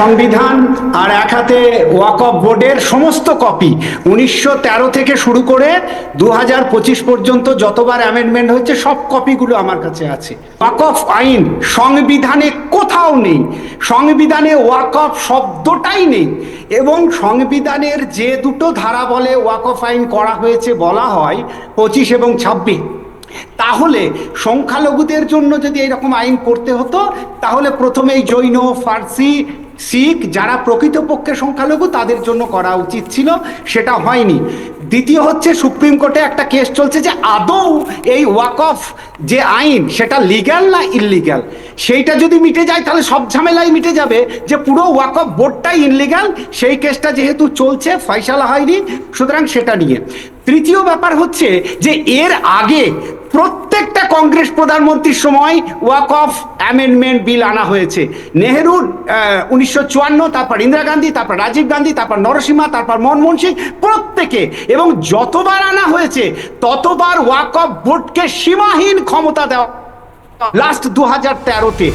সংবিধান আর এক হাতে ওয়াকফ বোর্ডের সমস্ত কপি উনিশশো তেরো থেকে শুরু করে দু হাজার পঁচিশ পর্যন্ত যতবার অ্যামেন্ডমেন্ট হয়েছে, সব কপিগুলো আমার কাছে আছে। ওয়াকফ আইন সংবিধানে কোথাও নেই। সংবিধানে ওয়াকফ শব্দটাই নেই। এবং সংবিধানের যে দুটো ধারা বলে ওয়াকফ আইন করা হয়েছে বলা হয়, পঁচিশ এবং ছাব্বিশ, তাহলে সংখ্যালঘুদের জন্য যদি এরকম আইন করতে হতো, তাহলে প্রথমেই জৈন, ফার্সি শিখ যারা প্রকৃতপক্ষে সংখ্যালঘু, তাদের জন্য করা উচিত ছিল, সেটা হয়নি। দ্বিতীয় হচ্ছে, সুপ্রিম কোর্টে একটা কেস চলছে যে আদৌ এই ওয়াকফ যে আইন, সেটা লিগ্যাল না ইললিগ্যাল? সেইটা যদি মিটে যায়, তাহলে সব ঝামেলাই মিটে যাবে যে পুরো ওয়াকফ বোর্ডটাই ইনলিগ্যাল সেই কেসটা যেহেতু চলছে ফয়সালা হয়নি, সুতরাং সেটা নিয়ে। তৃতীয় ব্যাপার হচ্ছে যে এর আগে প্রত্যেকটা কংগ্রেস প্রধানমন্ত্রীর সময় ওয়াক অফ অ্যামেন্ডমেন্ট বিল আনা হয়েছে। নেহেরু উনিশশো চুয়ান্ন, তারপর ইন্দিরা গান্ধী, তারপর রাজীব গান্ধী, তারপর নরসিংহা, তারপর মনমোহন সিং, প্রত্যেকে এবং যতবার আনা হয়েছে, ততবার ওয়াক অফ বোর্ডকে সীমাহীন ক্ষমতা দেওয়া। লাস্ট দু হাজার তেরোতে।